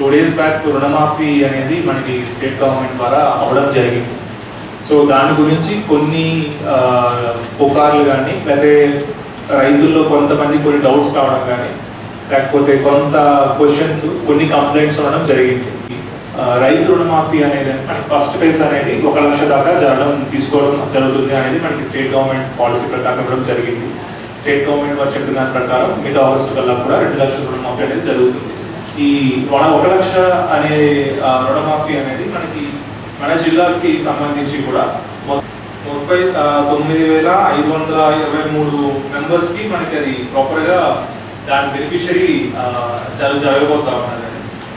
Two days back రుణమాఫీ అనేది మనకి స్టేట్ గవర్నమెంట్ ద్వారా అవ్వడం జరిగింది. సో దాని గురించి కొన్ని పుకార్లు కానీ లేకపోతే రైతుల్లో కొంతమంది కొన్ని డౌట్స్ రావడం కానీ లేకపోతే కొంత క్వశ్చన్స్ కొన్ని కంప్లైంట్స్ ఉండడం జరిగింది. రైతు రుణమాఫీ అనేది మనకి ఫస్ట్ ఫేజ్ అనేది ఒక లక్ష దాకా జరగడం తీసుకోవడం జరుగుతుంది అనేది మనకి స్టేట్ గవర్నమెంట్ పాలసీ ప్రకారం ఇవ్వడం జరిగింది. స్టేట్ గవర్నమెంట్ వారు చెప్పిన దాని ప్రకారం మిగతా ఆగస్టు కల్లా కూడా రెండు లక్షల రుణమాఫీ అనేది జరుగుతుంది. ఈ వన ఒక లక్ష అనే రుణమాఫీ అనేది మనకి మన జిల్లాకి సంబంధించి కూడా ముప్పై తొమ్మిది వేల ఐదు వందల ఇరవై మూడు మెంబర్స్కి మనకి అది ప్రాపర్గా దాని బెనిఫిషరీ జరగ జరగబోతా ఉన్నది.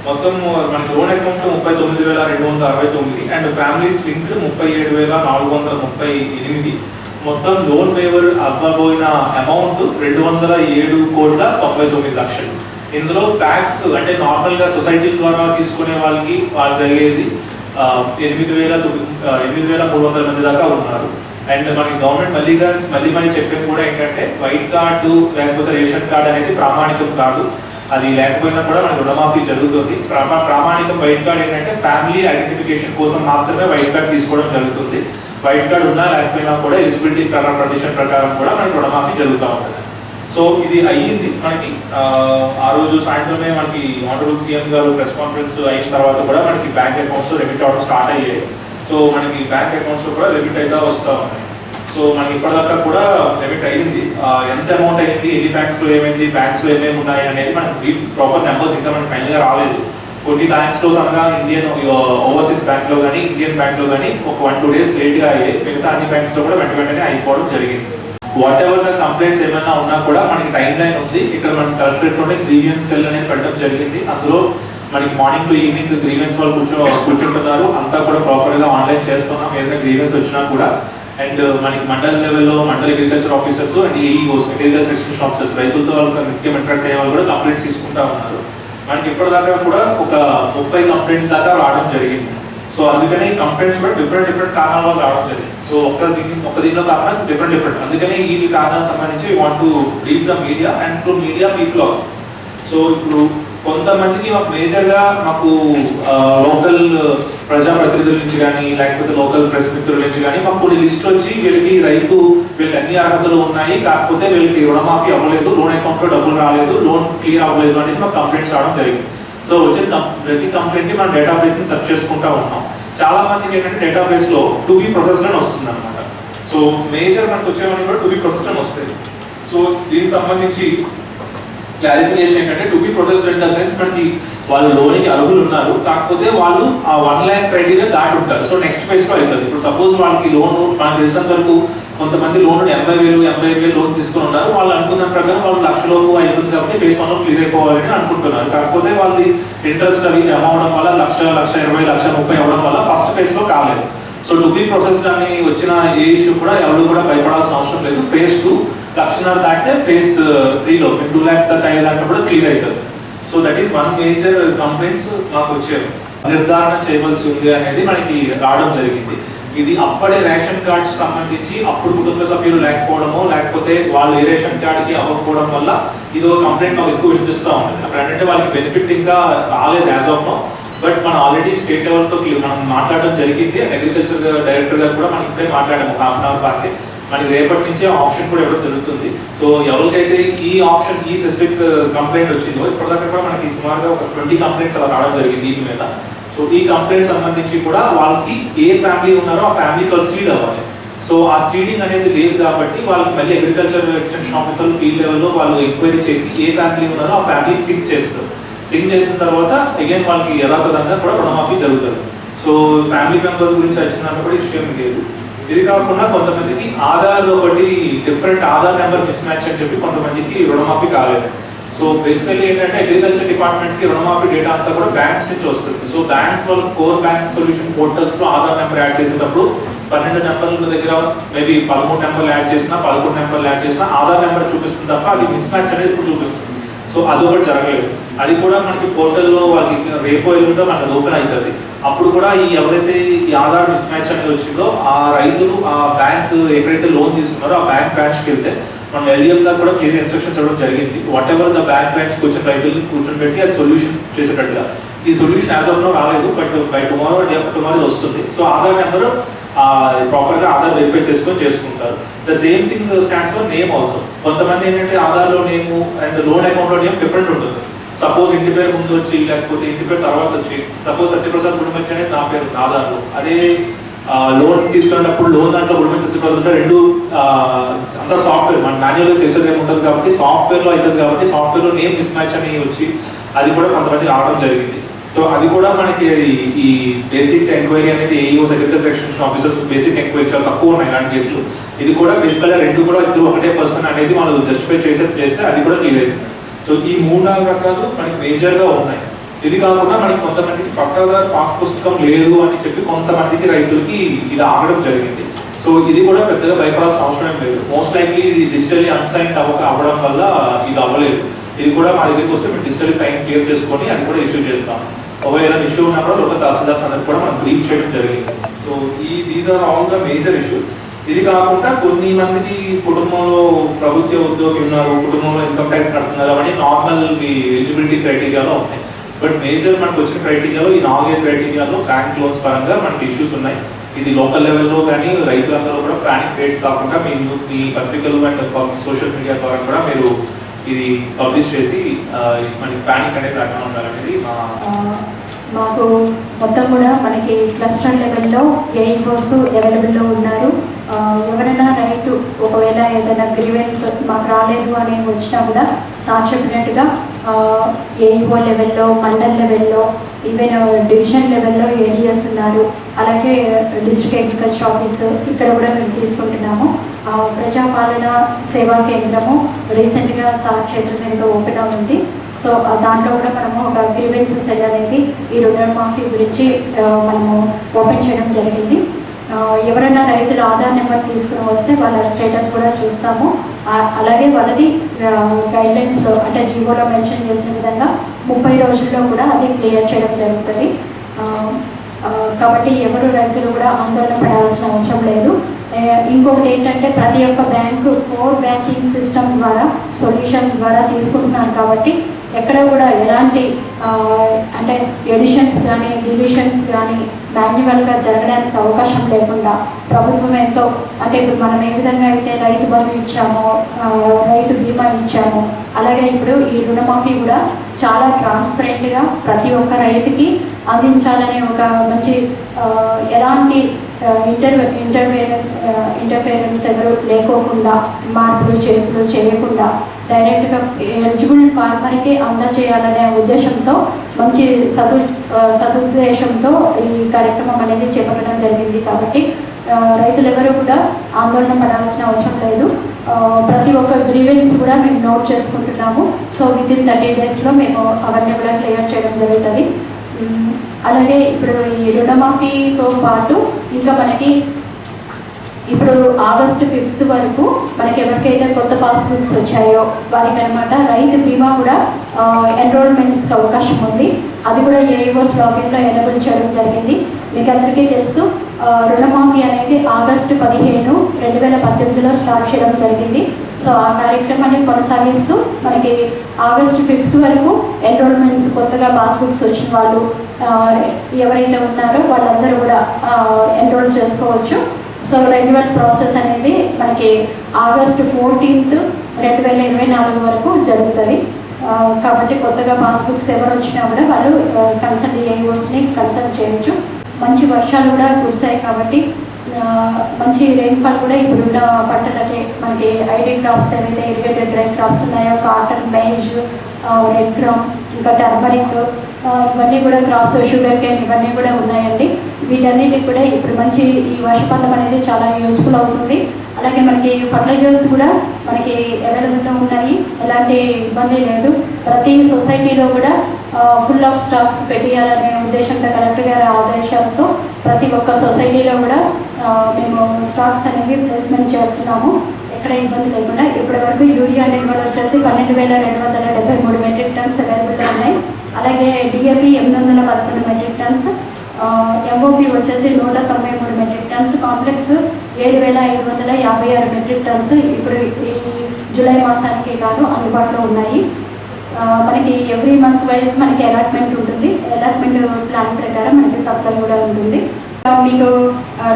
మొత్తం మనకి లోన్ అకౌంట్ ముప్పై తొమ్మిది వేల రెండు వందల అరవై తొమ్మిది అండ్ ఫ్యామిలీస్ లింక్ ముప్పై ఏడు వేల నాలుగు వందల ముప్పై ఎనిమిది. మొత్తం లోన్ వేవర్ అవ్వబోయిన అమౌంట్ రెండు వందల ఏడు కోట్ల తొంభై తొమ్మిది లక్షలు. ఇందులో ట్యాక్స్ అంటే నార్మల్గా సొసైటీ ద్వారా తీసుకునే వాళ్ళకి వాళ్ళు జరిగేది ఎనిమిది వేల తొమ్మిది ఎనిమిది వేల మూడు వందల మంది దాకా ఉన్నారు. అండ్ మనకి గవర్నమెంట్ మళ్ళీగా మళ్ళీ మళ్ళీ చెప్పేది కూడా ఏంటంటే వైట్ కార్డు లేకపోతే రేషన్ కార్డు అనేది ప్రామాణికం కాదు. అది లేకపోయినా కూడా మనకి రుణమాఫీ జరుగుతుంది. ప్రామా ప్రామాణికం వైట్ కార్డ్ ఏంటంటే ఫ్యామిలీ ఐడెంటిఫికేషన్ కోసం మాత్రమే వైట్ కార్డ్ తీసుకోవడం జరుగుతుంది. వైట్ కార్డ్ ఉన్నా లేకపోయినా కూడా ఎలిజిబిలిటీ కండిషన్ ప్రకారం కూడా మనకి రుణమాఫీ జరుగుతూ ఉంటుంది. సో ఇది అయ్యింది మనకి. ఆ, రోజు సాయంత్రమే మనకి ఆనరబుల్ సీఎం గారు ప్రెస్ కాన్ఫరెన్స్ అయిన తర్వాత కూడా మనకి బ్యాంక్ అకౌంట్స్ రెబిట్ అవడం స్టార్ట్ అయ్యాయి. సో మనకి బ్యాంక్ అకౌంట్స్ కూడా రెబిట్ అయితే వస్తూ ఉన్నాయి సో మనకి ఇప్పటిదాకా కూడా రెబిట్ అయ్యింది. ఎంత అమౌంట్ అయింది ఎన్ని బ్యాంక్స్లో ఏమైంది బ్యాంక్స్లో ఏమేమి ఉన్నాయి అనేది మనకి ప్రాపర్ నెంబర్స్ ఇంకా మనకి ఫైనల్గా రాలేదు. కొన్ని బ్యాంక్స్లో అనగా ఇండియన్ ఓవర్సీస్ బ్యాంక్లో కానీ ఇండియన్ బ్యాంక్లో కానీ ఒక వన్ టూ డేస్ లేట్గా అయ్యాయి. మిగతా అన్ని బ్యాంక్స్లో కూడా వెంట వెంటనే అయిపోవడం జరిగింది. వాట్ ఎవర్ ద కంప్లైంట్స్ ఏమైనా ఉన్నా కూడా మనకి టైం లైన్ ఉంది. ఇక్కడ మనం కలెక్టరేట్లోనే గ్రీవియన్స్ సెల్ అనేది పెట్టడం జరిగింది. అందులో మనకి మార్నింగ్ టు ఈవినింగ్ గ్రీవెన్స్ వాళ్ళు కూర్చో కూర్చుంటున్నారు. అంతా కూడా ప్రాపర్గా ఆన్లైన్ చేస్తున్నాం. ఏదైనా గ్రీవెన్స్ వచ్చినా కూడా. అండ్ uh, మనకి మండల లెవెల్లో మండల agriculture officers and AEOs agriculture extension officers రైతులతో వాళ్ళకి ముఖ్యం ఇంటరాక్ట్ అయ్యే వాళ్ళు కూడా కంప్లైంట్స్ తీసుకుంటా ఉన్నారు. మనకి ఇప్పటిదాకా కూడా ఒక ముప్పై కంప్లైంట్ దాకా రావడం జరిగింది. సో అందుకని కంప్లైంట్స్ కూడా డిఫరెంట్ డిఫరెంట్ కారణాల వల్ల రావడం జరిగింది. సో ఒక దీని ఒక దీనిలో కాకుండా డిఫరెంట్ డిఫరెంట్ అందుకని ఈ కారణాలకు సంబంధించి want to leave the media and to media people also so ఇప్పుడు కొంతమందికి మాకు మేజర్గా మాకు లోకల్ ప్రజాప్రతినిధుల నుంచి కానీ లేకపోతే లోకల్ ప్రెస్ మిత్రుల నుంచి కానీ మాకు కొన్ని లిస్ట్ వచ్చి వీళ్ళకి రైతు వీళ్ళకి అన్ని అర్హతలు ఉన్నాయి. కాకపోతే వీళ్ళకి రుణమాఫీ అవ్వలేదు లోన్ అకౌంట్లో డబ్బులు రాలేదు లోన్ క్లియర్ అవ్వలేదు అనేది మాకు కంప్లైంట్స్ రావడం జరిగింది. సో వచ్చిన ప్రతి కంప్లైంట్ని మనం డేటాబేస్ని సెర్చ్ చేసుకుంటా ఉన్నాం. చాలా మందికి ఏంటంటే డేటాబేస్లో టు బి ప్రొఫెసర్ అని వస్తుంది అనమాట సో మేజర్ మనకు వచ్చేవన్నీ కూడా టు బి ప్రొఫెసర్ అని వస్తాయి. సో దీనికి సంబంధించి క్లారిఫికేషన్ ఏంటంటే to be professor in the sense మనకి వాళ్ళు లోన్కి అర్హులు ఉన్నారు. కాకపోతే వాళ్ళు ఆ వన్ ల్యాక్ క్రైటీరియా దాటి ఉంటారు. సో నెక్స్ట్ ఫేజ్లో అవుతుంది. ఇప్పుడు సపోజ్ వాళ్ళకి లోన్ మనకు తెలిసినంత వరకు కొంతమంది లోన్ ఎనభై వేలు ఎనభై వేలు లోన్ తీసుకుని ఉన్నారు. వాళ్ళు అనుకున్న ప్రకారం వాళ్ళు లక్ష లోపు అవుతుంది కాబట్టి ఫేస్ వన్ క్లియర్ అయిపోవాలని అనుకుంటున్నారు. కాకపోతే వాళ్ళది ఇంట్రెస్ట్ అవి జమ అవడం వల్ల లక్ష లక్ష ఇరవై లక్ష ముప్పై అవ్వడం వల్ల ఫస్ట్ ఫేస్లో కాలేదు. సో టు బి కానీ అని వచ్చిన ఏ ఇష్యూ కూడా ఎవరు కూడా భయపడాల్సిన అవసరం లేదు. ఫేస్ టూ లక్షణాలు దాటితే ఫేస్ త్రీలో టూ ల్యాక్స్ దాకా అయ్యేదాకా కూడా క్లియర్ అవుతుంది. So that is one major complaints మాకు వచ్చారు నిర్ధారణ చేయవలసి ఉంది అనేది మనకి రావడం జరిగింది. ఇది అప్పటి రేషన్ కార్డ్స్ సంబంధించి అప్పుడు కుటుంబ సభ్యులు లేకపోవడమో లేకపోతే వాళ్ళు ఏ రేషన్ కార్డ్కి అవ్వకపోవడం వల్ల ఇది ఒక కంప్లైంట్ మాకు ఎక్కువ వినిపిస్తూ ఉంటుంది అప్పుడు ఏంటంటే వాళ్ళకి బెనిఫిట్ ఇంకా రాలేదు యాజ్ ఆఫ్ నో బట్ మనం ఆల్రెడీ స్టేట్ లెవెల్తో మనం మాట్లాడడం జరిగింది. అగ్రికల్చర్ డైరెక్టర్ గారు కూడా మనం ఇప్పుడే మాట్లాడాము. హాఫ్ అన్ అవర్ పార్టీ మనకి రేపటి నుంచి ఆప్షన్ కూడా ఇవ్వడం జరుగుతుంది. సో ఎవరికైతే ఈ ఆప్షన్ ఈ స్పెసిఫిక్ కంప్లైంట్ uh, వచ్చిందో ఇప్పటిదాకా కూడా మనకి సుమారుగా ఒక ట్వంటీ కంప్లైంట్స్ అలా రావడం జరిగింది దీని మీద. సో ఈ కంప్లైంట్ సంబంధించి కూడా వాళ్ళకి ఏ ఫ్యామిలీ ఉన్నారో ఆ ఫ్యామిలీ సీడ్ అవ్వాలి. సో ఆ సీడింగ్ అనేది లేదు కాబట్టి వాళ్ళకి మళ్ళీ అగ్రికల్చర్ ఎక్స్టెన్షన్ ఆఫీసర్ ఫీల్డ్ లెవెల్లో వాళ్ళు ఎంక్వైరీ చేసి ఏ ఫ్యామిలీ ఉన్నారో ఆ ఫ్యామిలీ సింక్ చేస్తారు. సింక్ చేసిన తర్వాత అగైన్ వాళ్ళకి యథాతథంగా కూడా రుణమాఫీ జరుగుతుంది. సో ఫ్యామిలీ మెంబర్స్ గురించి వచ్చినప్పుడు కూడా ఇష్యూ ఏమి లేదు. ఇది కాకుండా కొంతమందికి ఆధార్ ఒకటి different Aadhaar number mismatch అని చెప్పి కొంతమందికి రుణమాఫీ కాలేదు. సో బేసికల్లీ ఏంటంటే అగ్రికల్చర్ డిపార్ట్మెంట్కి రుణమాఫీ డేటా అంతా కూడా బ్యాంక్స్ నుంచి వస్తుంది. సో బ్యాంక్స్ వాళ్ళు కోర్ బ్యాంక్ సొల్యూషన్ పోర్టల్స్లో ఆధార్ నెంబర్ యాడ్ చేసేటప్పుడు పన్నెండు నెంబర్ల దగ్గర మేబీ పదమూడు నెంబర్లు యాడ్ చేసినా పదకొండు నెంబర్లు యాడ్ చేసినా ఆధార్ నెంబర్ చూపిస్తుంది తప్ప అది మిస్ మ్యాచ్ అనేది ఇప్పుడు చూపిస్తుంది. సో అది ఒకటి జరగలేదు. అది కూడా మనకి పోర్టల్లో వాళ్ళకి రేపో ఉంటే మనకి ఓపెన్ అవుతుంది. అప్పుడు కూడా ఈ ఎవరైతే ఈ ఆధార్ మిస్ మ్యాచ్ అనేది వచ్చిందో ఆ రైతులు ఆ బ్యాంక్ ఎక్కడైతే లోన్ తీసుకున్నారో ఆ బ్యాంక్ బ్రాంచ్కి వెళ్తే మనం ఎల్జిఎంలో కూడా క్లియర్ ఇన్స్ట్రక్షన్స్ ఇవ్వడం జరిగింది. Whatever the bank branch కూర్చొని రైతులు కూర్చొని పెట్టి అది సొల్యూషన్ చేసేటట్టుగా. ఈ సొల్యూషన్ యాజ్ ఆఫ్లో రాలేదు but by tomorrow day tomorrow వస్తుంది. సో ఆధార్ నెంబర్ ప్రాపర్గా ఆధార్ వెరిఫై చేసుకొని చేసుకుంటారు. The same thing stands for name also కొంతమంది ఏంటంటే ఆధార్లో నేము నేమ్ అండ్ లోన్ అకౌంట్లో నేమ్ డిఫరెంట్ ఉంటుంది. సపోజ్ ఇంటి పేరు ముందు వచ్చి లేకపోతే ఇంటి పేరు తర్వాత వచ్చి సపోజ్ సత్యప్రసాద్ గుడిమచ్చి అనేది నా పేరు ఆధార్లో. అదే లోన్ తీసుకున్నప్పుడు లోన్ దాంట్లో కూడా చచ్చిపోతుంటే రెండు అంతా సాఫ్ట్వేర్ మన మాన్యువల్గా చేసేది ఏమి ఉంటుంది కాబట్టి సాఫ్ట్వేర్లో అవుతుంది కాబట్టి సాఫ్ట్వేర్లో నేమ్ మిస్ మ్యాచ్ అని వచ్చి అది కూడా కొంతమంది రావడం జరిగింది. సో అది కూడా మనకి ఈ- ఈ బేసిక్ ఎంక్వైరీ అనేది AEO secretary section officers basic enquiry చాలా తక్కువ ఉన్నాయి ఇలాంటి కేసులు. ఇది కూడా బేసికల్గా రెండు కూడా ఇద్దరు ఒకటే పర్సన్ అనేది మనం జస్టిఫై చేసే చేస్తే అది కూడా క్లియర్ అవుతుంది సో ఈ మూడు నాలుగు రకాలు మనకి మేజర్గా ఉన్నాయి. ఇది కాకుండా మనకి కొంతమందికి పక్కగా పాస్ పుస్తకం లేదు అని చెప్పి కొంతమందికి రైతులకి ఇది ఆగడం జరిగింది. సో ఇది కూడా పెద్దగా భయపడాల్సిన అవసరం ఏం లేదు. మోస్ట్ లైక్లీ ఇది డిజిటల్లీ అన్సైన్ అవ్వక అవ్వడం వల్ల ఇది అవ్వలేదు. ఇది కూడా మా దగ్గరికి వస్తే మేము సైన్ క్లియర్ చేసుకొని అది కూడా ఇష్యూ చేస్తాం. ఒకవేళ ఇష్యూ ఉన్నప్పుడు ఒక తహసీల్దార్స్ అందరికి కూడా మనం బ్రీఫ్ చేయడం జరిగింది. సో ఈ these are all the major issues ఇది కాకుండా కొన్ని మందికి కుటుంబంలో ప్రభుత్వ ఉద్యోగి ఉన్నారు కుటుంబంలో ఇన్కమ్ ట్యాక్స్ కడుతున్నారు అవన్నీ నార్మల్ ఎలిజిబిలిటీ క్రైటీరియాలో ఉన్నాయి. బట్ మేజర్ మనకు వచ్చిన క్రైటీరియాలో ఈ నాలుగైదు క్రైటీరియాలో బ్యాంక్ లోన్స్ పరంగా మనకి ఇష్యూస్ ఉన్నాయి. ఇది లోకల్ లెవెల్లో కానీ రైతులందరూ కూడా ప్లానింగ్ క్రియేట్ కాకుండా మీ మీ పత్రికలు అండ్ సోషల్ మీడియా ద్వారా కూడా మీరు ఇది పబ్లిష్ చేసి మనకి ప్యానిక్ అనేది రాకుండా ఉండాలనేది మా మాకు మొత్తం కూడా మనకి క్లస్టర్ లెవెల్లో ఏఈఓస్ అవైలబుల్లో ఉన్నారు. ఎవరైనా రైతు ఒకవేళ ఏదైనా గ్రీవెన్స్ మాకు రాలేదు అని వచ్చినా కూడా సార్ ఏఈఓ లెవెల్లో మండల్ లెవెల్లో ఈవెన్ డివిజన్ లెవెల్లో ఏడిఎస్ ఉన్నారు. అలాగే డిస్ట్రిక్ట్ అగ్రికల్చర్ ఆఫీస్ ఇక్కడ కూడా మేము తీసుకుంటున్నాము. ప్రజాపాలన సేవా కేంద్రము రీసెంట్గా సార్ చేతుల మీదుగా ఓపెన్ అవుతుంది సో దాంట్లో కూడా మనము ఒక గ్రీవెన్స్ సెల్ అనేది ఈ రుణమాఫీ గురించి మనము ఓపెన్ చేయడం జరిగింది. ఎవరైనా రైతుల ఆధార్ నెంబర్ తీసుకుని వస్తే వాళ్ళ స్టేటస్ కూడా చూస్తాము. అలాగే వాళ్ళది గైడ్లైన్స్లో అంటే జీవోలో మెన్షన్ చేసిన విధంగా ముప్పై రోజుల్లో కూడా అది క్లియర్ చేయడం జరుగుతుంది. కాబట్టి ఎవరు రైతులు కూడా ఆందోళన పడాల్సిన అవసరం లేదు. ఇంకొకటి ఏంటంటే ప్రతి ఒక్క బ్యాంకు కోర్ బ్యాంకింగ్ సిస్టమ్ ద్వారా సొల్యూషన్ ద్వారా తీసుకుంటున్నారు కాబట్టి ఎక్కడ కూడా ఎలాంటి అంటే ఎడిషన్స్ కానీ డిలిషన్స్ కానీ మాన్యువల్గా జరగడానికి అవకాశం లేకుండా ప్రభుత్వం ఎంతో అంటే ఇప్పుడు మనం ఏ విధంగా అయితే రైతు బంధు ఇచ్చామో రైతు బీమా ఇచ్చామో అలాగే ఇప్పుడు ఈ రుణమాఫీ కూడా చాలా ట్రాన్స్పరెంట్గా ప్రతి ఒక్క రైతుకి అందించాలనే ఒక మంచి ఎలాంటి ఇంటర్ ఇంటర్వేర్ ఇంటర్ఫేరెన్స్ ఎవరు లేకోకుండా మార్పులు చేర్పులు చేయకుండా డైరెక్ట్గా ఎలిజిబుల్ ఫార్మర్కి అందజేయాలనే ఉద్దేశంతో మంచి సదు సదుద్దేశంతో ఈ కార్యక్రమం అనేది చేపట్టడం జరిగింది కాబట్టి రైతులు ఎవరు కూడా ఆందోళన పడాల్సిన అవసరం లేదు. ప్రతి ఒక్క గ్రీవెన్స్ కూడా మేము నోట్ చేసుకుంటున్నాము. సో విత్ ఇన్ థర్టీ డేస్లో మేము అవన్నీ కూడా క్లియర్ చేయడం జరుగుతుంది. అలాగే ఇప్పుడు ఈ రుణమాఫీతో పాటు ఇంకా మనకి ఇప్పుడు ఆగస్టు ఫిఫ్త్ వరకు మనకి ఎవరికైతే కొత్త పాస్బుక్స్ వచ్చాయో వారికి అనమాట రైతు బీమా కూడా ఎన్రోల్మెంట్స్కి అవకాశం ఉంది. అది కూడా ఏఈఓస్ లాగిన్లో ఎనబుల్ చేయడం జరిగింది. మీకు అందరికీ తెలుసు రుణమాఫీ అనేది ఆగస్టు పదిహేను రెండు వేల పద్దెనిమిదిలో స్టార్ట్ చేయడం జరిగింది. సో ఆ కార్యక్రమాన్ని కొనసాగిస్తూ మనకి ఆగస్టు ఫిఫ్త్ వరకు ఎన్రోల్మెంట్స్ కొత్తగా పాస్బుక్స్ వచ్చిన వాళ్ళు ఎవరైతే ఉన్నారో వాళ్ళందరూ కూడా ఎన్రోల్ చేసుకోవచ్చు. సో రెన్యువల్ ప్రాసెస్ అనేది మనకి ఆగస్టు ఫోర్టీన్త్ రెండు వేల ఇరవై నాలుగు వరకు జరుగుతుంది. కాబట్టి కొత్తగా పాస్బుక్స్ ఎవరు వచ్చినా కూడా వాళ్ళు కన్సల్ట్ ఏఓస్ని కన్సల్ట్ చేయొచ్చు. మంచి వర్షాలు కూడా కురిశాయి కాబట్టి మంచి రెయిన్ఫాల్ కూడా ఇప్పుడున్న పంటలకి మనకి ఐడి క్రాప్స్ ఏవైతే ఇరిగేటెడ్ డ్రై క్రాప్స్ ఉన్నాయో కాటన్ మేజ్ రెడ్ క్రాప్ ఇంకా టర్మరిక్ ఇవన్నీ కూడా క్రాప్స్ షుగర్ కేన్ ఇవన్నీ కూడా ఉన్నాయండి. వీటన్నిటికి కూడా ఇప్పుడు మంచి ఈ వర్షపాతం అనేది చాలా యూస్ఫుల్ అవుతుంది. అలాగే మనకి ఫర్టిలైజర్స్ కూడా మనకి అవైలబుల్గా ఉన్నాయి. ఎలాంటి ఇబ్బంది లేదు. ప్రతి సొసైటీలో కూడా ఫుల్ ఆఫ్ స్టాక్స్ పెట్టియాలనే ఉద్దేశంతో కలెక్టర్ గారి ఆదేశాలతో ప్రతి ఒక్క సొసైటీలో కూడా మేము స్టాక్స్ అనేవి ప్లేస్మెంట్ చేస్తున్నాము. ఎక్కడ ఇబ్బంది లేకుండా ఇప్పటి వరకు యూరియా కూడా వచ్చేసి పన్నెండు వేల రెండు వందల డెబ్బై మూడు మెట్రిక్ టన్స్ అవైలబుల్గా ఉన్నాయి. అలాగే డిఏపి ఎనిమిది వందల పదకొండు మెట్రిక్ టన్స్ ఎంఓపి వచ్చేసి నూట తొంభై మూడు మెట్రిక్ టన్స్ కాంప్లెక్స్ ఏడు వేల ఐదు వందల యాభై ఆరు మెట్రిక్ టన్స్ ఇప్పుడు ఈ జూలై మాసానికి గాను అందుబాటులో ఉన్నాయి. మనకి ఎవ్రీ మంత్ వైజ్ మనకి అలాట్మెంట్ ఉంటుంది. అలాట్మెంట్ ప్లాన్ ప్రకారం మనకి సప్లై కూడా ఉంటుంది. మీకు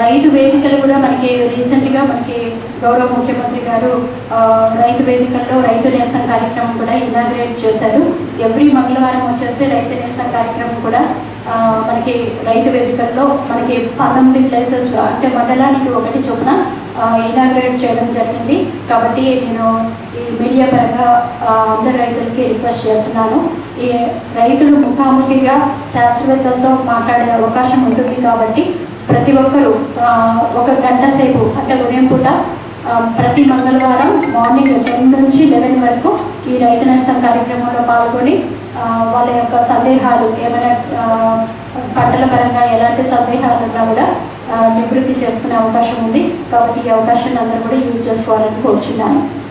రైతు వేదికలు కూడా మనకి రీసెంట్గా మనకి గౌరవ ముఖ్యమంత్రి గారు రైతు వేదికల్లో రైతు నేస్తం కార్యక్రమం కూడా ఇనాగ్రేట్ చేశారు. ఎవ్రీ మంగళవారం వచ్చేసి రైతు నేస్తం కార్యక్రమం కూడా మనకి రైతు వేదికల్లో మనకి పంతొమ్మిది ప్లేసెస్లో అంటే మండలానికి ఒకటి చొప్పున ఇనాగ్రేట్ చేయడం జరిగింది. కాబట్టి నేను మీడియా పరంగా అందరు రైతులకి రిక్వెస్ట్ చేస్తున్నాను. ఈ రైతులు ముఖాముఖిగా శాస్త్రవేత్తలతో మాట్లాడే అవకాశం ఉంటుంది కాబట్టి ప్రతి ఒక్కరూ ఒక గంట సేపు అంటే ఉదయం పూట ప్రతి మంగళవారం మార్నింగ్ టెన్ నుంచి లెవెన్ వరకు ఈ రైతు నేస్తం కార్యక్రమంలో పాల్గొని వాళ్ళ యొక్క సందేహాలు ఏమైనా పంటల పరంగా ఎలాంటి సందేహాలు ఉన్నా కూడా నివృత్తి చేసుకునే అవకాశం ఉంది. కాబట్టి ఈ అవకాశాన్ని అందరూ కూడా యూజ్ చేసుకోవాలని కోరుచున్నాను.